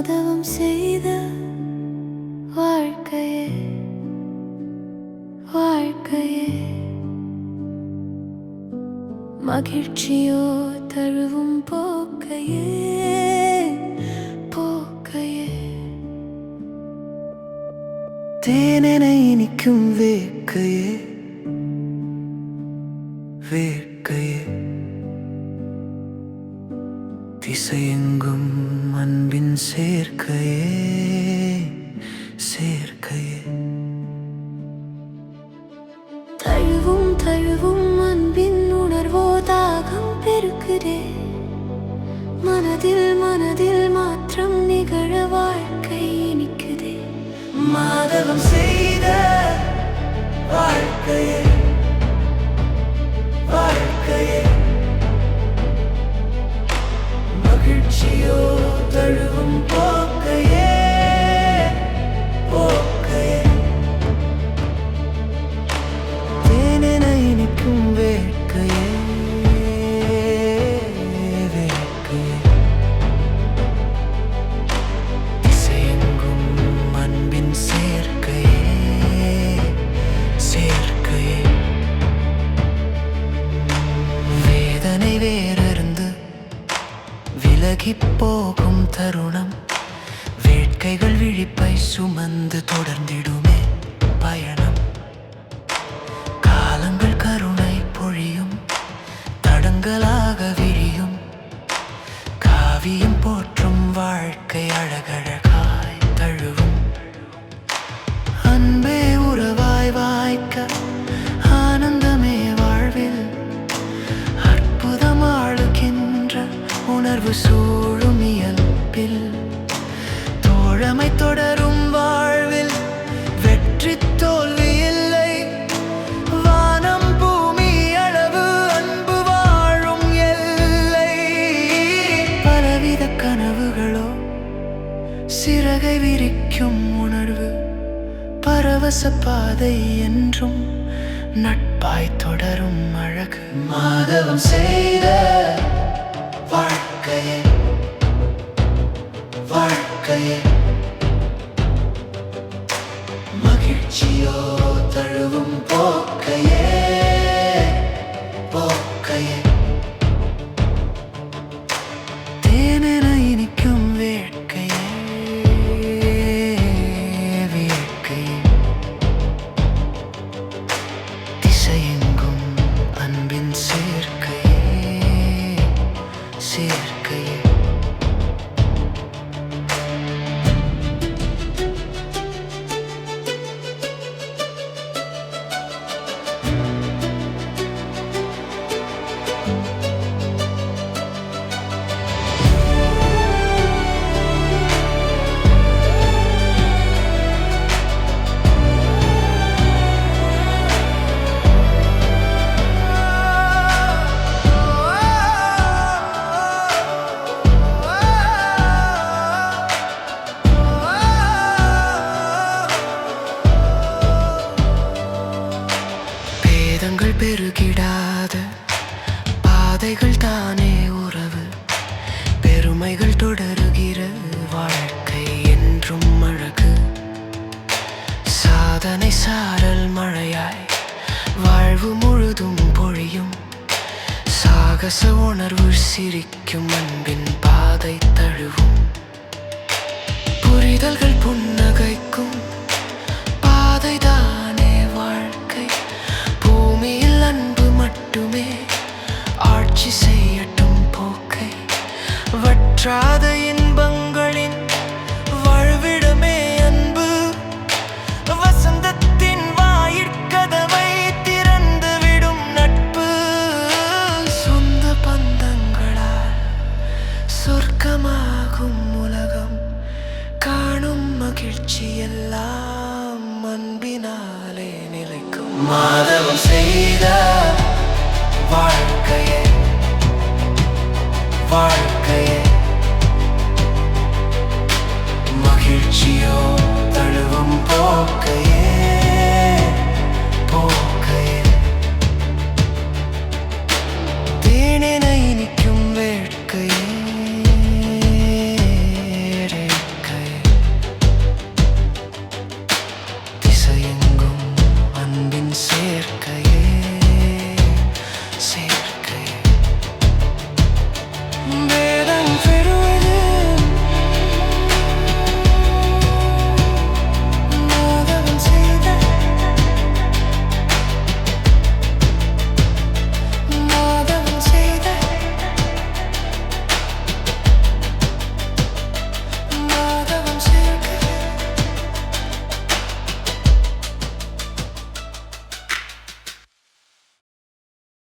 மாதவம் செய்த வாழ்க்கையே வாழ்க்கையே. மகிழ்ச்சியோ தழுவும் போக்கையே போக்கையே. தேனென இனிக்கும் வேக்கையே வேக்கையே. திசையெங்கும் அன்பின் சேர்க்கையே சேர்க்கையே. தழுவும் தழுவும் அன்பின் உணர்வோ தாகம் பெருக்குதே. மனதில் மனதில் மாற்றம் நிகழ வாழ்க்கை இனிக்குதே. மாதவம் செய்த வாழ்க்கையே. வேறருந்து விலகி போகும் தருணம். வேட்கைகள் விழிப்பை சுமந்து தொடர்ந்திடுமே பயணம். தொடரும் வாழ்வில் வெற்றி தோல்வி இல்லை. வானம் பூமி அளவு அன்பு வாழும் எல்லை. பலவித கனவுகளோ சிறகை விரிக்கும் உணர்வு பரவச பாதை என்றும் நட்பாய் தொடரும் அழகு. மாதவம் செய்த வாழ்க்கையே வாழ்க்கையே. மகிழ்ச்சியோ தழுவும் போக்கையே போக்கையே தேனென இனிக்கும் பெருகிடாத. பாதைகள் தானே உறவு. பெருமைகள் தொடருகிற வாழ்க்கை என்றும் அழகு. சாதனை சாரல் மழையாய் வாழ்வு முழுதும் பொழியும். சாகச உணர்வு சிரிக்கும் அன்பின் பாதை தழுவும். புரிதல்கள் புன்ன வற்றாத இன்பங்களின் வாழ்விடமே அன்பு. வசந்தத்தின் வாயிற்கதவை திறந்து விடும் நட்பு. சொந்த பந்தங்களால் சொர்க்கமாகும் உலகம். காணும் மகிழ்ச்சி எல்லாம் அன்பினாலே நிலைக்கும். மாதவம் செய்த வாழ்க்கையே வாழ்